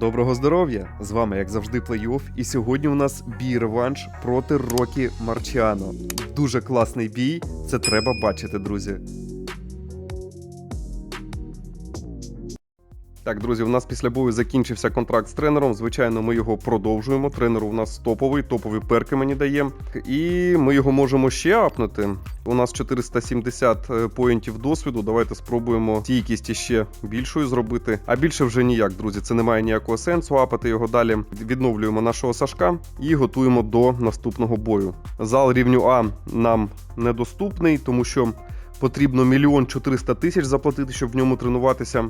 Доброго здоров'я! З вами, як завжди, плей-офф. І сьогодні у нас бій реванш проти Рокі Марчіано. Дуже класний бій. Це треба бачити, друзі. Так, друзі, у нас після бою закінчився контракт з тренером. Звичайно, ми його продовжуємо. Тренер у нас топовий, топові перки мені дає. І ми його можемо ще апнути. У нас 470 е, поінтів досвіду. Давайте спробуємо стійкість іще більшою зробити. А більше вже ніяк, друзі. Це не має ніякого сенсу. Апати його далі. Відновлюємо нашого Сашка і готуємо до наступного бою. Зал рівню А нам недоступний, тому що потрібно мільйон 400 тисяч заплатити, щоб в ньому тренуватися.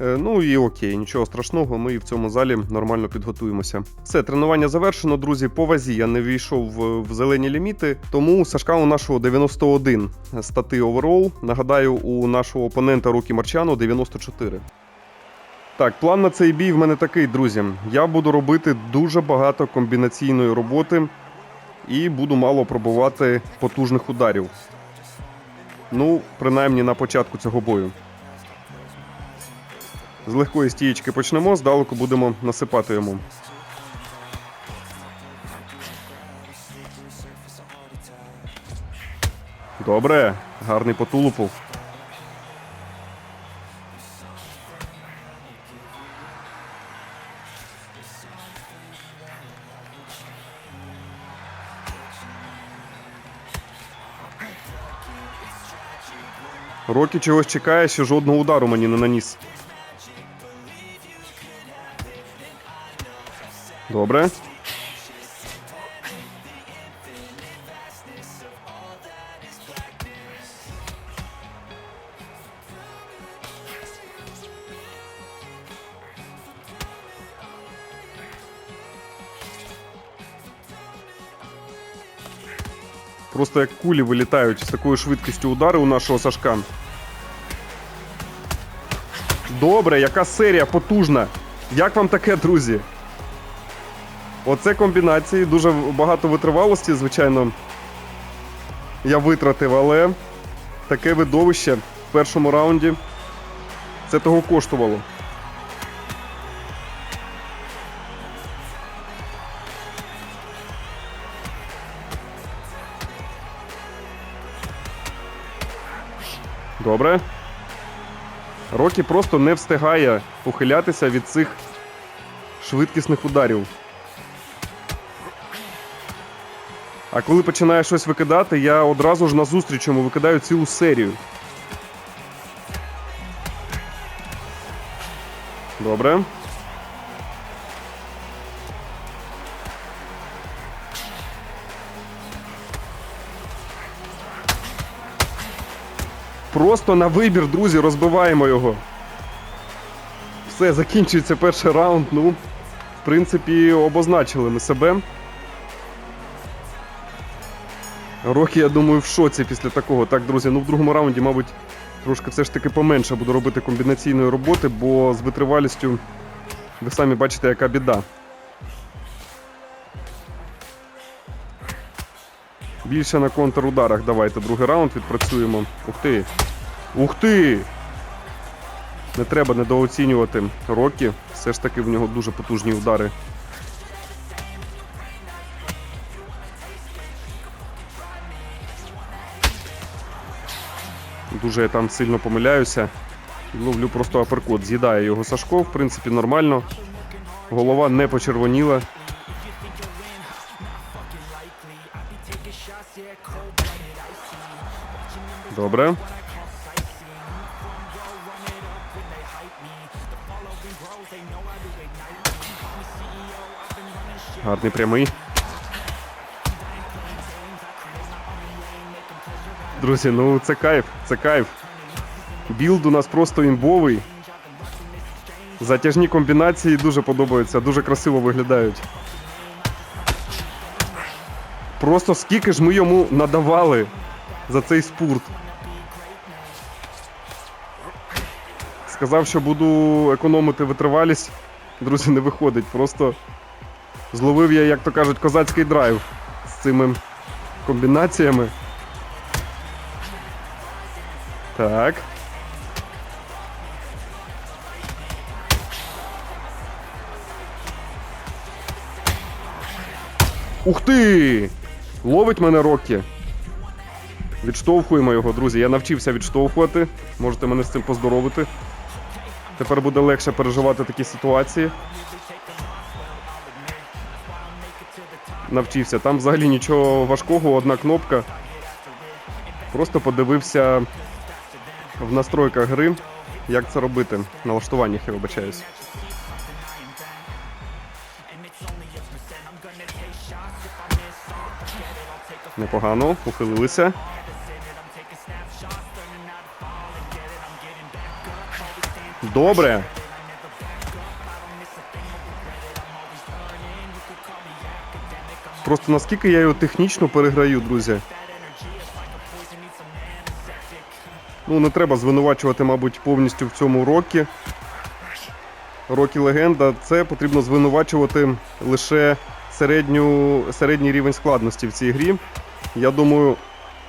Е, Ну і окей, нічого страшного, ми і в цьому залі нормально підготуємося. Все, тренування завершено, друзі. По вазі я не війшов в, зелені ліміти, тому Сашка у нашого 91 стати оверол. Нагадаю, у нашого опонента Рукі Марчану 94. Так, план на цей бій в мене такий, друзі. Я буду робити дуже багато комбінаційної роботи і буду мало пробувати потужних ударів. Ну, принаймні на початку цього бою. З легкої стієчки почнемо, здалеку будемо насипати йому. Добре, гарний по тулупу. Рокі чогось чекає, що жодного удару мені не наніс. Добре. Просто як кулі вилітають з такою швидкістю удари у нашого Сашка. Добре, яка серія потужна. Як вам таке, друзі? Оце комбінації, дуже багато витривалості, звичайно, я витратив, але таке видовище в першому раунді це того коштувало. Добре. Рокі просто не встигає ухилятися від цих швидкісних ударів. А коли починає щось викидати, я одразу ж назустріч йому викидаю цілу серію. Добре. Просто на вибір, друзі, розбиваємо його. Все, закінчується перший раунд. Ну, в принципі, обозначили ми себе. Рокі, я думаю, в шоці після такого. Так, друзі, ну в другому раунді, мабуть, трошки все ж таки поменше буду робити комбінаційної роботи, бо з витривалістю ви самі бачите, яка біда. Більше на контрударах. Давайте другий раунд відпрацюємо. Ух ти! Ух ти! Не треба недооцінювати Рокі. Все ж таки в нього дуже потужні удари. Дуже я там сильно помиляюся. Ловлю просто аперкот. З'їдає його Сашко, в принципі, нормально. Голова не почервоніла. Добре. Гарний прямий. Друзі, ну це кайф, це кайф. Білд у нас просто імбовий. Затяжні комбінації дуже подобаються, дуже красиво виглядають. Просто скільки ж ми йому надавали за цей спорт. Сказав, що буду економити витривалість. Друзі, не виходить. Просто зловив я, як то кажуть, козацький драйв з цими комбінаціями. Так. Ух ти! Ловить мене Роккі. Відштовхуємо його, друзі. Я навчився відштовхувати. Можете мене з цим поздоровити. Тепер буде легше переживати такі ситуації. Навчився. Там взагалі нічого важкого, одна кнопка. Просто подивився в настройках гри, як це робити. Налаштуваннях я вибачаюсь. Непогано, ухилилися. Добре. Просто наскільки я його технічно переграю, друзі. Ну, не треба звинувачувати, мабуть, повністю в цьому рокі. Рокі легенда. Це потрібно звинувачувати лише середню, середній рівень складності в цій грі. Я думаю,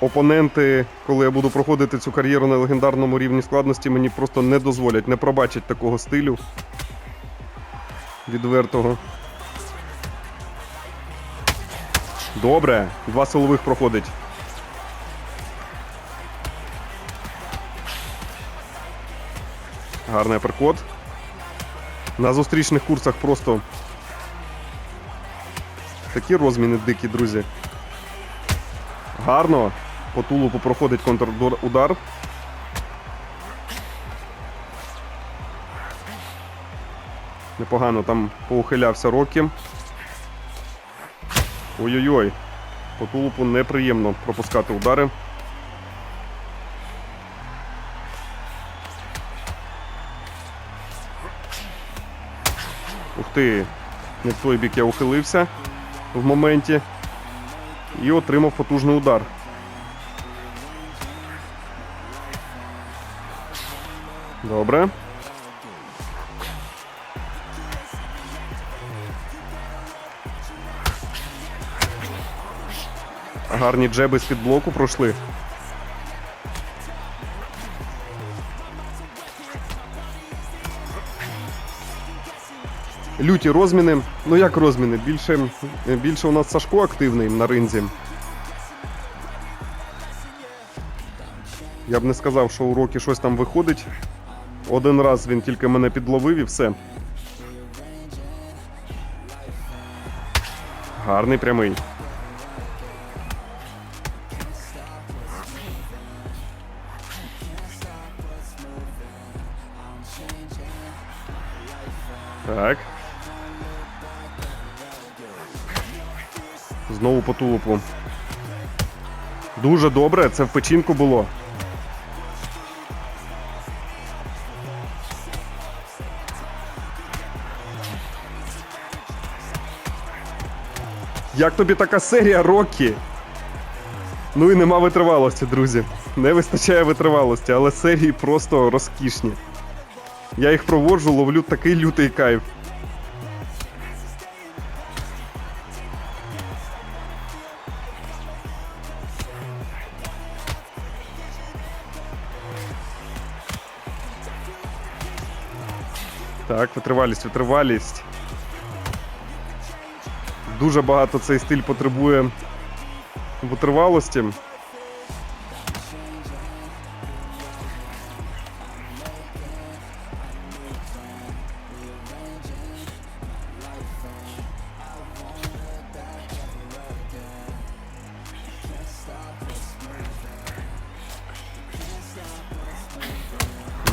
опоненти, коли я буду проходити цю кар'єру на легендарному рівні складності, мені просто не дозволять, не пробачать такого стилю відвертого. Добре, два силових проходить. Гарний аперкот. На зустрічних курсах просто такі розміни дикі, друзі. Гарно. По тулупу проходить контрудар. Непогано там поухилявся Рокі. Ой-ой-ой. По тулупу неприємно пропускати удари. Ти, не в той бік я ухилився в моменті і отримав потужний удар. Добре. Гарні джеби з-під блоку пройшли. Люті розміни. Ну як розміни? Більше, більше у нас Сашко активний на ринзі. Я б не сказав, що у Рокі щось там виходить. Один раз він тільки мене підловив і все. Гарний прямий. Дуже добре, це в печінку було. Як тобі така серія Рокі? Ну і нема витривалості, друзі. Не вистачає витривалості, але серії просто розкішні. Я їх проводжу, ловлю такий лютий кайф. Так, витривалість, витривалість. Дуже багато цей стиль потребує витривалості.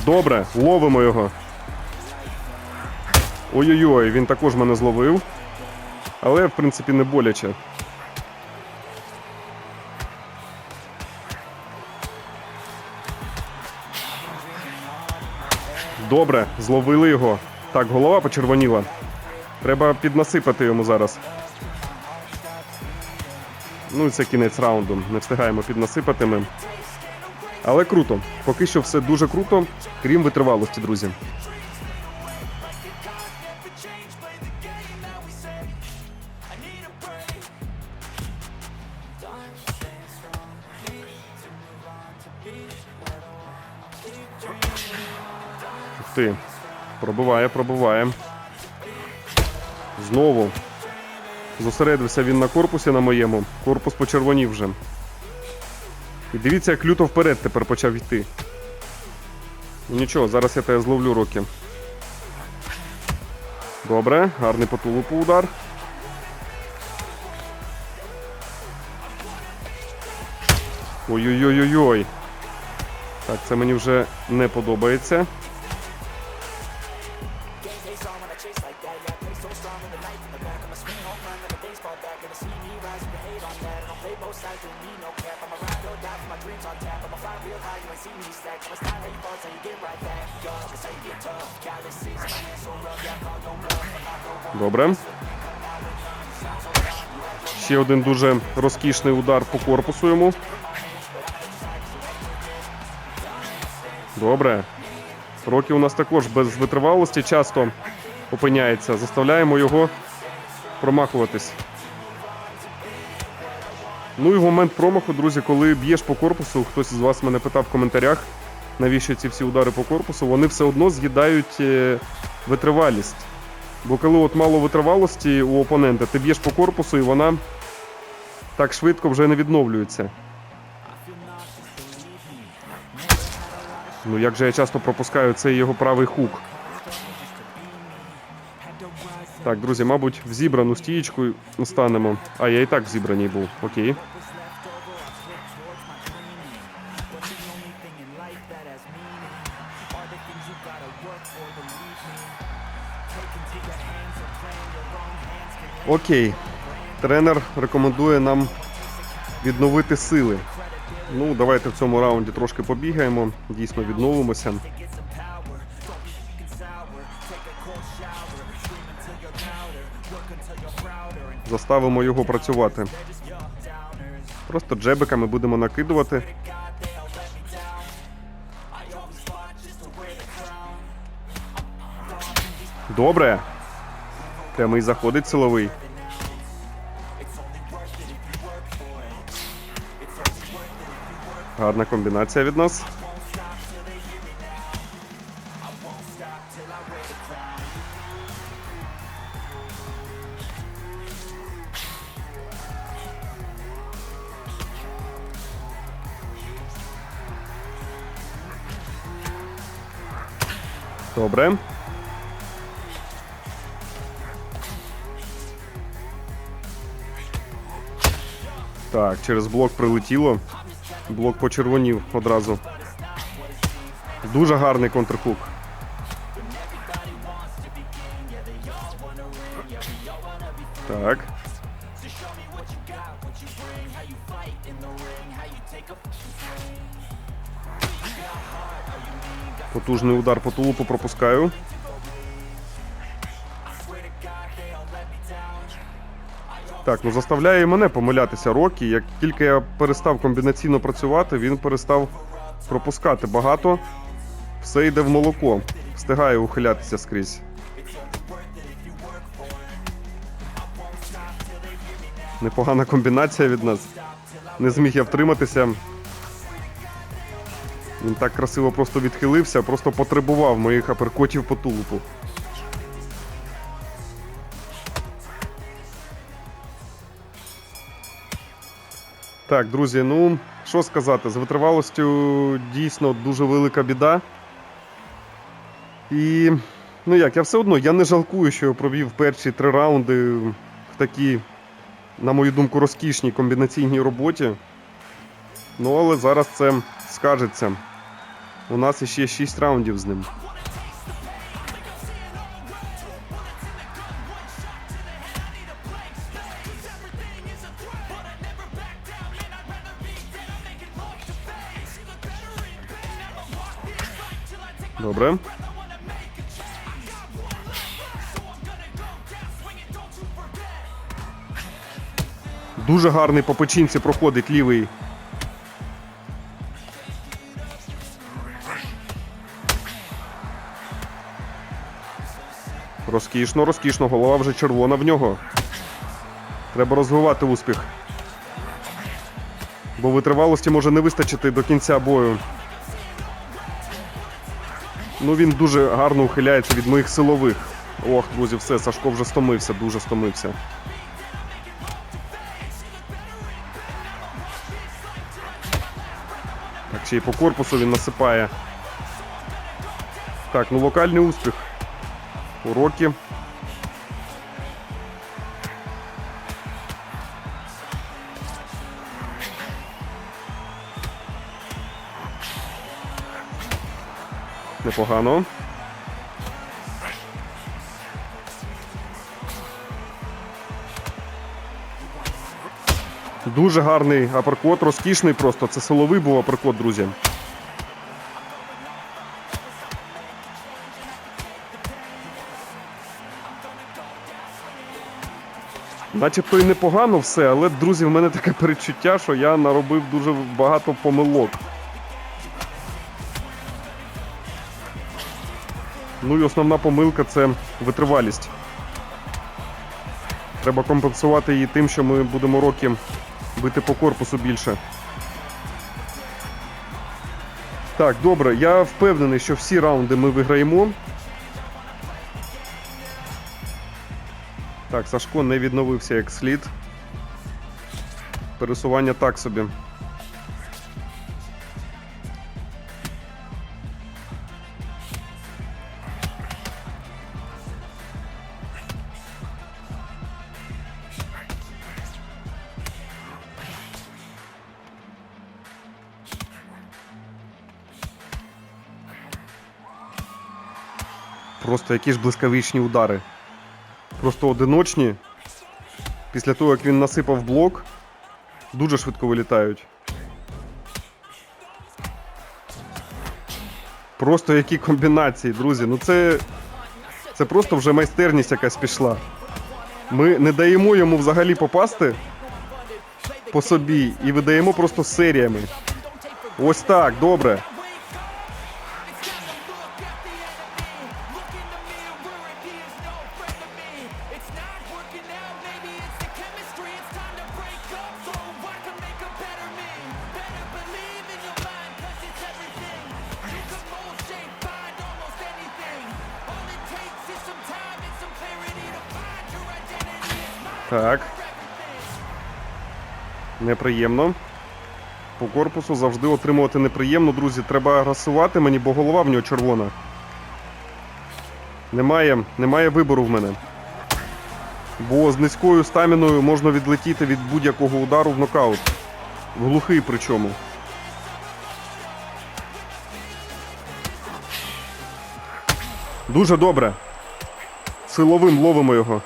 Добре, ловимо його. Ой-ой-ой, він також мене зловив. Але, в принципі, не боляче. Добре, зловили його. Так, голова почервоніла. Треба піднасипати йому зараз. Ну це кінець раунду. Не встигаємо піднасипати ми. Але круто. Поки що все дуже круто, крім витривалості, друзі. Пробиває, пробиває. Знову. Зосередився він на корпусі на моєму. Корпус почервонів вже. І дивіться, як люто вперед тепер почав йти. Ну нічого, зараз я тебе зловлю роки. Добре, гарний по тулупу удар. Ой-ой-ой-ой-ой. Так, це мені вже не подобається. Добре. Ще один дуже розкішний удар по корпусу йому. Добре. Рокі у нас також без витривалості часто опиняється. Заставляємо його промахуватись. Ну і в момент промаху, друзі, коли б'єш по корпусу, хтось з вас мене питав в коментарях, навіщо ці всі удари по корпусу, вони все одно з'їдають е, витривалість. Бо коли от мало витривалості у опонента, ти б'єш по корпусу і вона так швидко вже не відновлюється. Ну як же я часто пропускаю цей його правий хук. Так, друзі, мабуть, в зібрану стієчку станемо. А, я і так в зібраній був. Окей. Окей. Тренер рекомендує нам відновити сили. Ну, давайте в цьому раунді трошки побігаємо, дійсно відновимося. Заставимо його працювати. Просто джебиками будемо накидувати. Добре. Прямий заходить силовий. Гарна комбінація від нас. Добре. Так, через блок прилетіло. Блок почервонів одразу. Дуже гарний контрхук. Так. Потужний удар по тулупу пропускаю. Так, ну заставляє і мене помилятися Рокі. Як тільки я перестав комбінаційно працювати, він перестав пропускати багато. Все йде в молоко. Встигає ухилятися скрізь. Непогана комбінація від нас. Не зміг я втриматися. Він так красиво просто відхилився, просто потребував моїх аперкотів по тулупу. Так, друзі, ну що сказати, з витривалостю дійсно дуже велика біда. І, ну як, я все одно я не жалкую, що я провів перші три раунди в такій, на мою думку, розкішній комбінаційній роботі. Ну, але зараз це скажеться. У нас іще 6 раундів з ним. Дуже гарний по печінці проходить лівий. Розкішно, розкішно, голова вже червона в нього. Треба розвивати успіх. Бо витривалості може не вистачити до кінця бою. Ну він дуже гарно ухиляється від моїх силових. Ох, друзі, все, Сашко вже стомився, дуже стомився. Ще й по корпусу він насипає. Так, ну локальний успіх. Уроки. Непогано. Дуже гарний аперкот, розкішний просто. Це силовий був аперкот, друзі. Начебто і непогано все, але, друзі, в мене таке перечуття, що я наробив дуже багато помилок. Ну і основна помилка це витривалість. Треба компенсувати її тим, що ми будемо роки бити по корпусу більше. Так, добре, я впевнений, що всі раунди ми виграємо. Так, Сашко не відновився як слід. Пересування так собі. Просто які ж блискавичні удари. Просто одиночні. Після того, як він насипав блок, дуже швидко вилітають. Просто які комбінації, друзі. Ну це. Це просто вже майстерність якась пішла. Ми не даємо йому взагалі попасти по собі і видаємо просто серіями. Ось так, добре. Так. Неприємно. По корпусу завжди отримувати неприємно, друзі. Треба агресувати мені, бо голова в нього червона. Немає, немає вибору в мене. Бо з низькою стаміною можна відлетіти від будь-якого удару в нокаут. В глухий причому. Дуже добре. Силовим ловимо його.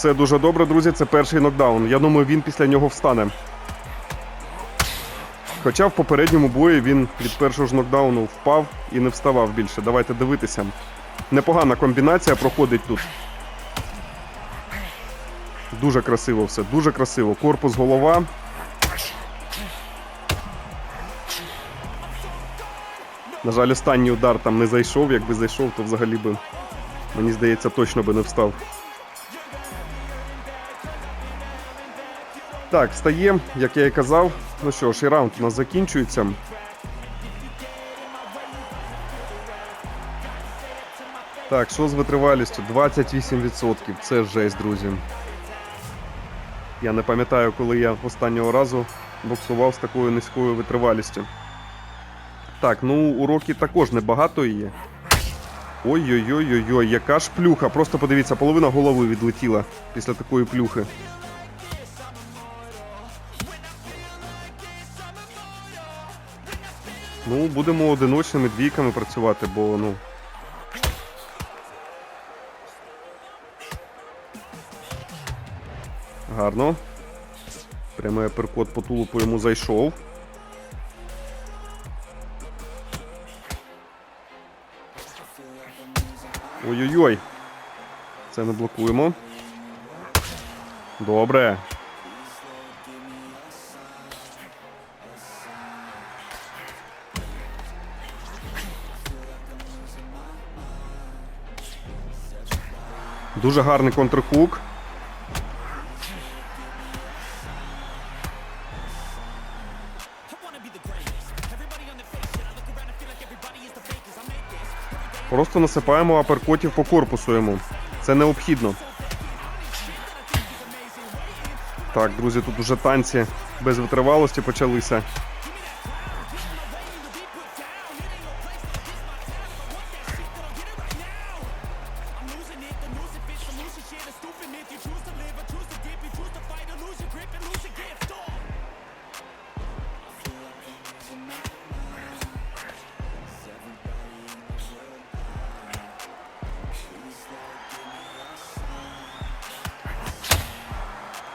Все дуже добре, друзі. Це перший нокдаун. Я думаю, він після нього встане. Хоча в попередньому бої він від першого ж нокдауну впав і не вставав більше. Давайте дивитися. Непогана комбінація проходить тут. Дуже красиво все, дуже красиво. Корпус, голова. На жаль, останній удар там не зайшов. Якби зайшов, то взагалі би, мені здається, точно би не встав. Так, встає, як я і казав. Ну що ж, і раунд у нас закінчується. Так, що з витривалістю? 28%. Це жесть, друзі. Я не пам'ятаю, коли я останнього разу боксував з такою низькою витривалістю. Так, ну уроки також небагато є. Ой-ой-ой-ой-ой, яка ж плюха. Просто подивіться, половина голови відлетіла після такої плюхи. Ну, будемо одиночними двійками працювати, бо ну. Гарно. Прямий аперкот по тулупу йому зайшов. Ой-ой-ой. Це не блокуємо. Добре. Дуже гарний контрхук. Просто насипаємо аперкотів по корпусу йому. Це необхідно. Так, друзі, тут уже танці без витривалості почалися.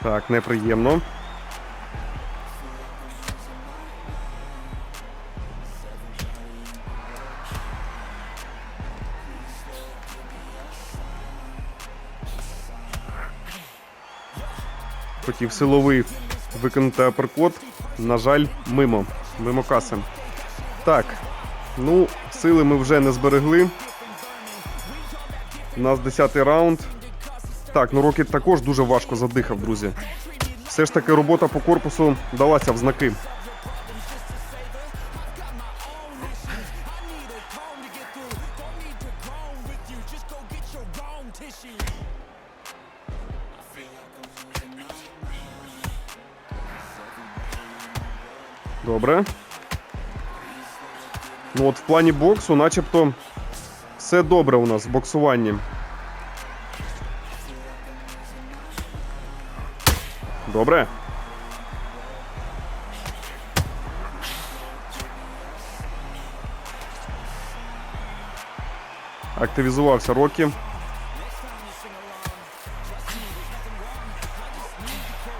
Так, неприємно. Хотів силовий виконати аперкот. На жаль, мимо. Мимо каси. Так. Ну, сили ми вже не зберегли. У нас 10 раунд. Так, ну Рокет також дуже важко задихав, друзі. Все ж таки робота по корпусу далася в знаки. Добре. Ну от в плані боксу, начебто, все добре у нас в боксуванні. Добре. Активізувався Рокі.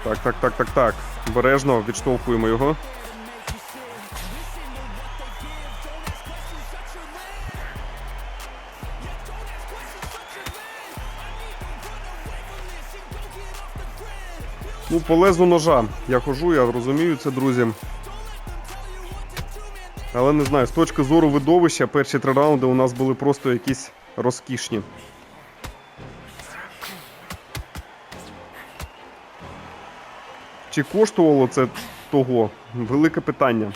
Так, так, так, так, так. Бережно відштовхуємо його. Ну, по лезу ножа. Я хожу, я розумію це, друзі. Але не знаю, з точки зору видовища, перші три раунди у нас були просто якісь розкішні. Чи коштувало це того? Велике питання.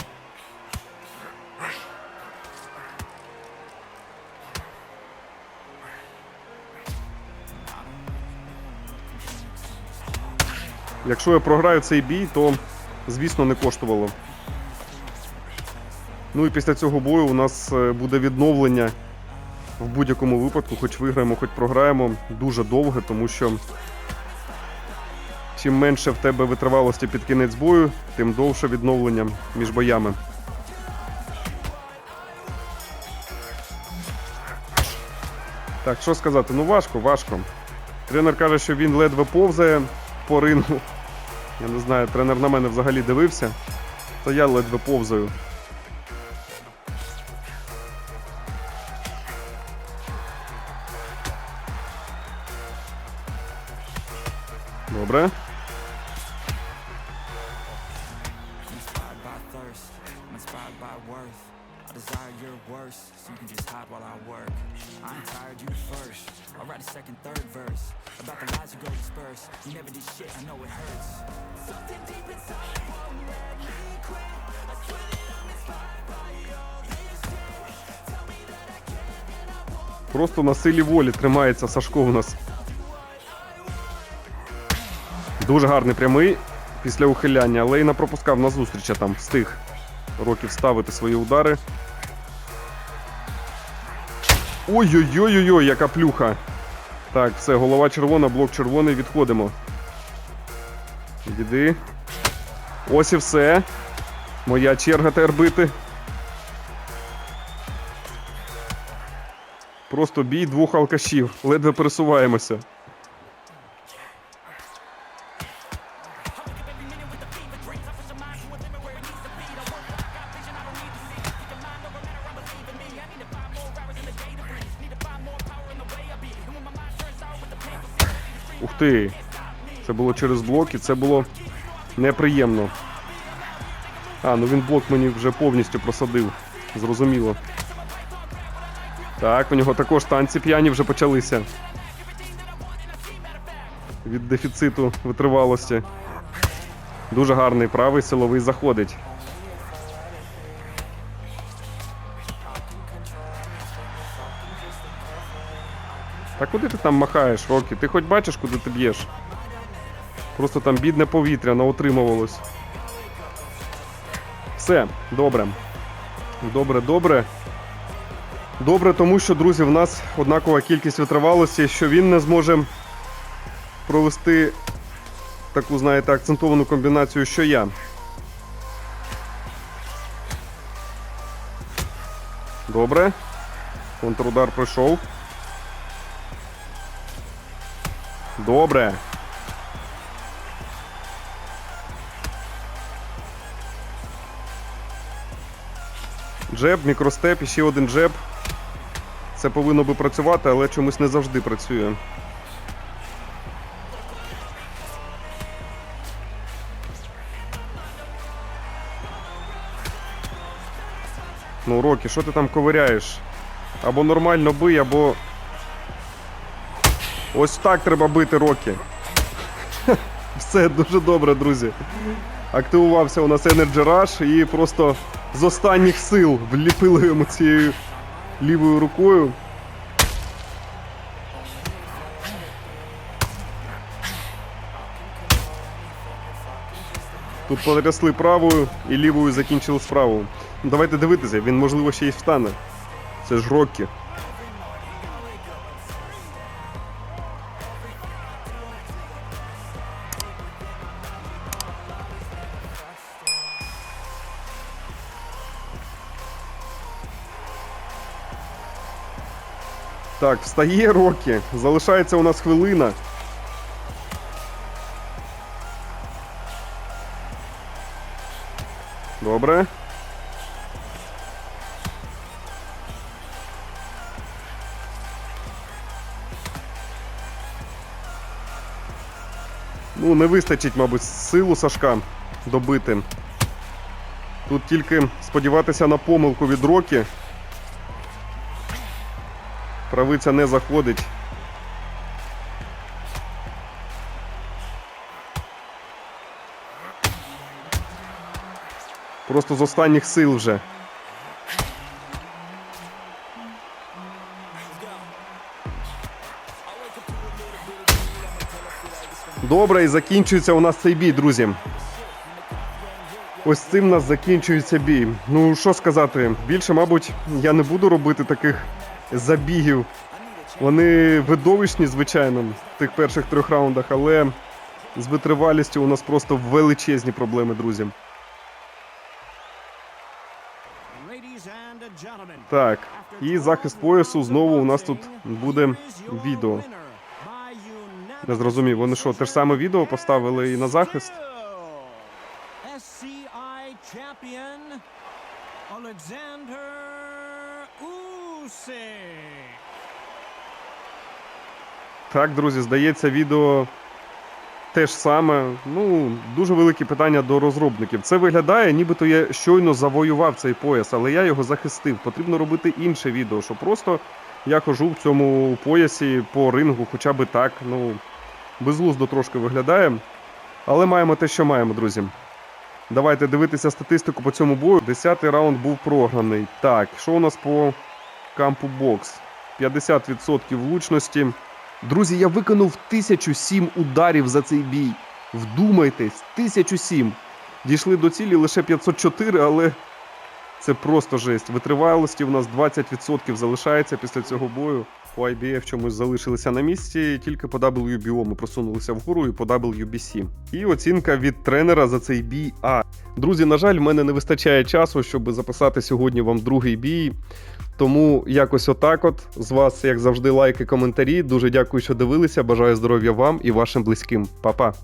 Якщо я програю цей бій, то звісно не коштувало. Ну і після цього бою у нас е, буде відновлення в будь-якому випадку, хоч виграємо, хоч програємо, дуже довге, тому що чим менше в тебе витривалості під кінець бою, тим довше відновлення між боями. Так, що сказати? Ну важко, важко. Тренер каже, що він ледве повзає по рингу. Я не знаю, тренер на мене взагалі дивився, то я ледве повзаю. Силі волі тримається Сашко у нас. Дуже гарний прямий після ухиляння, не пропускав на зустріч, а там встиг років ставити свої удари. Ой-ой-ой-ой, яка плюха. Так, все, голова червона, блок червоний, відходимо. Відійди. Ось і все. Моя черга тепер бити. Просто бій двох алкашів. Ледве пересуваємося. Ух ти. Це було через блок і це було неприємно. А, ну він блок мені вже повністю просадив. Зрозуміло. Так, у нього також танці п'яні вже почалися. Від дефіциту витривалості. Дуже гарний правий силовий заходить. Та куди ти там махаєш, Рокі? Ти хоч бачиш, куди ти б'єш? Просто там бідне повітря наотримувалось. Все, добре. Добре, добре. Добре, тому що, друзі, в нас однакова кількість витривалості, що він не зможе провести таку, знаєте, акцентовану комбінацію, що я. Добре. Контрудар пройшов. Добре. Джеб, мікростеп і ще один джеб. Це повинно би працювати, але чомусь не завжди працює. Ну, Рокі, що ти там ковиряєш? Або нормально бий, або. Ось так треба бити Рокі. Все дуже добре, друзі. Активувався у нас Energy Rush і просто з останніх сил вліпили йому цією лівою рукою. Тут потрясли правою і лівою закінчили справу. Давайте дивитися, він можливо ще й встане. Це ж Роккі. Так, встає Рокі. Залишається у нас хвилина. Добре. Ну, не вистачить, мабуть, силу Сашка добити. Тут тільки сподіватися на помилку від Рокі. Правиця не заходить. Просто з останніх сил вже. Добре, і закінчується у нас цей бій, друзі. Ось цим у нас закінчується бій. Ну, що сказати, більше, мабуть, я не буду робити таких забігів. Вони видовищні, звичайно, в тих перших трьох раундах, але з витривалістю у нас просто величезні проблеми, друзі. Так, і захист поясу знову у нас тут буде відео. Не зрозумів, вони що, те ж саме відео поставили і на захист? SCI champion Так, друзі, здається, відео те ж саме. Ну, дуже великі питання до розробників. Це виглядає, нібито я щойно завоював цей пояс, але я його захистив. Потрібно робити інше відео, що просто я хожу в цьому поясі по рингу, хоча би так. Ну, безглуздо трошки виглядає. Але маємо те, що маємо, друзі. Давайте дивитися статистику по цьому бою. Десятий раунд був програний. Так, що у нас по кампу бокс? 50% влучності. Друзі, я виконав 1007 ударів за цей бій. Вдумайтесь, 1007. Дійшли до цілі лише 504, але це просто жесть. Витривалості в нас 20% залишається після цього бою. По IBF чомусь залишилися на місці, тільки по WBO ми просунулися вгору і по WBC. І оцінка від тренера за цей бій А. Друзі, на жаль, в мене не вистачає часу, щоб записати сьогодні вам другий бій. Тому якось отак от. З вас, як завжди, лайки, коментарі. Дуже дякую, що дивилися. Бажаю здоров'я вам і вашим близьким. Па-па!